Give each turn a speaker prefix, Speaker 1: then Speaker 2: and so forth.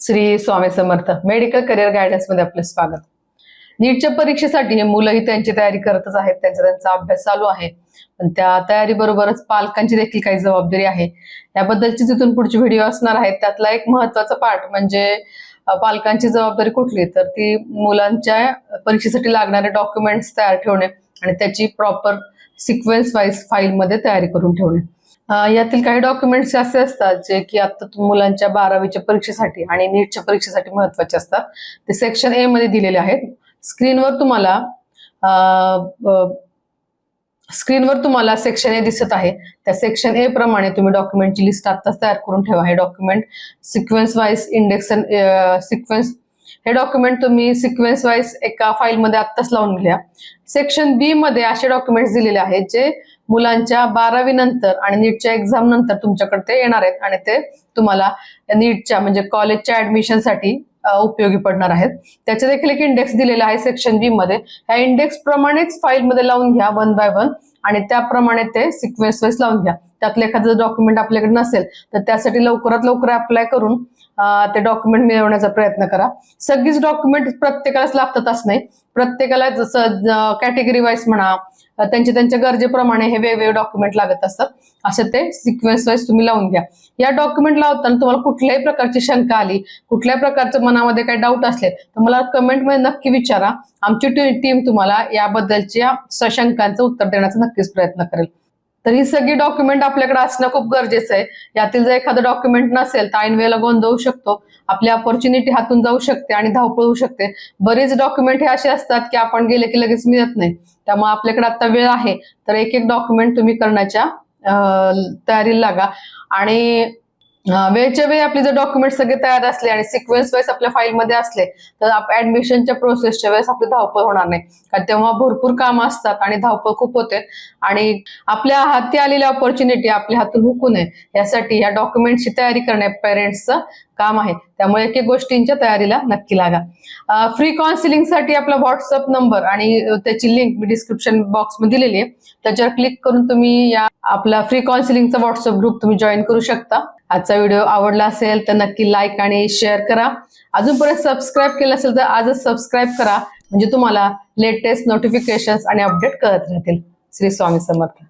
Speaker 1: Shri Swami Samarth. Medical career गायडन्समध्ये आपलं स्वागत. नीटच्या परीक्षेसाठी हे मुलंही त्यांची तयारी करतच आहेत. त्यांचा त्यांचा अभ्यास चालू आहे. पण त्या तयारीबरोबरच पालकांची देखील काही जबाबदारी आहे. याबद्दलची जिथून पुढची व्हिडिओ असणार आहेत त्यातला एक महत्त्वाचा पार्ट म्हणजे पालकांची जबाबदारी कुठली? तर ती मुलांच्या परीक्षेसाठी लागणारे डॉक्युमेंट्स तयार ठेवणे आणि त्याची प्रॉपर सिक्वेन्स वाईज फाईलमध्ये तयारी करून ठेवणे. यातील काही डॉक्युमेंट्स असे असतात जे की आता मुलांच्या बारावीच्या परीक्षेसाठी आणि नीटच्या परीक्षेसाठी महत्त्वाचे असतात. ते सेक्शन ए मध्ये दिलेले आहेत. स्क्रीनवर तुम्हाला स्क्रीनवर तुम्हाला सेक्शन ए दिसत आहे. त्या सेक्शन ए प्रमाणे तुम्ही डॉक्युमेंटची लिस्ट आत्ताच तयार करून ठेवा. हे document sequence wise index sequence हे डॉक्युमेंट तुम्ही सिक्वेन्स वाईज एका फाईलमध्ये आत्ताच लावून घ्या. सेक्शन बी मध्ये असे डॉक्युमेंट्स दिलेले आहेत जे मुलांच्या बारावी नंतर आणि नीटच्या एक्झाम नंतर तुमच्याकडे ते येणार आहेत आणि ते तुम्हाला नीटच्या म्हणजे कॉलेजच्या ऍडमिशनसाठी उपयोगी पडणार आहेत. त्याचे देखील एक इंडेक्स दिलेला आहे सेक्शन बी मध्ये. ह्या इंडेक्स प्रमाणेच फाईलमध्ये लावून घ्या वन बाय वन आणि त्याप्रमाणे ते सिक्वेन्स वाईज लावून घ्या. त्यातलं एखादं डॉक्युमेंट आपल्याकडे नसेल तर त्यासाठी लवकरात लवकर अप्लाय करून ते डॉक्युमेंट मिळवण्याचा प्रयत्न करा. सगळीच डॉक्युमेंट प्रत्येकालाच लागतातच नाही. प्रत्येकाला जसं कॅटेगरी वाईज म्हणा त्यांच्या त्यांच्या गरजेप्रमाणे हे वेगवेगळे डॉक्युमेंट लागत असतात. असं ते सिक्वेन्स वाईज तुम्ही लावून घ्या. या डॉक्युमेंट लावताना तुम्हाला कुठल्याही प्रकारची शंका आली कुठल्याही प्रकारचं मनामध्ये काही डाऊट असले तर मला कमेंटमध्ये नक्की विचारा. आमची टीम तुम्हाला याबद्दलच्या सशंकांचं उत्तर देण्याचा नक्कीच प्रयत्न करेल. तर ही सगळी डॉक्युमेंट आपल्याकडे असणं खूप गरजेचं आहे. यातील जर एखादं डॉक्युमेंट नसेल तर ऐनवेळेला गोंधळ होऊ शकतो. आपली अपॉर्च्युनिटी हातून जाऊ शकते आणि धावपळ होऊ शकते. बरेच डॉक्युमेंट हे असे असतात की आपण गेले की लगेच मिळत नाही. त्यामुळे आपल्याकडे आता वेळ आहे. तर एक एक डॉक्युमेंट तुम्ही करण्याच्या तयारीला लागा. आणि वेळच्या वेळी आपले जर डॉक्युमेंट सगळे तयार असले आणि सिक्वेन्स वाईज आपल्या फाईलमध्ये असले तर ऍडमिशनच्या प्रोसेसच्या वेळेस आपली धावपळ होणार नाही. कारण तेव्हा भरपूर काम असतात आणि धावपळ खूप होते. आणि आपल्या हाती आलेल्या ऑपॉर्च्युनिटी आपल्या हातून हुकू नये. यासाठी या डॉक्युमेंटची तयारी करणे पेरेंट्सचं काम आहे. त्यामुळे एक एक गोष्टींच्या तयारीला नक्की लागा. फ्री काउन्सिलिंगसाठी आपला व्हॉट्सअप नंबर आणि त्याची लिंक मी डिस्क्रिप्शन बॉक्समध्ये दिलेली आहे. त्याच्यावर क्लिक करून तुम्ही या आपला फ्री काउन्सिलिंगचा व्हॉट्सअप ग्रुप तुम्ही जॉईन करू शकता. आजचा व्हिडिओ आवडला असेल तर नक्की लाईक आणि शेअर करा. अजूनपर्यंत सबस्क्राईब केलं असेल तर आजच सबस्क्राईब करा. म्हणजे तुम्हाला लेटेस्ट नोटिफिकेशन आणि अपडेट कळत राहतील. श्री स्वामी समर्थ.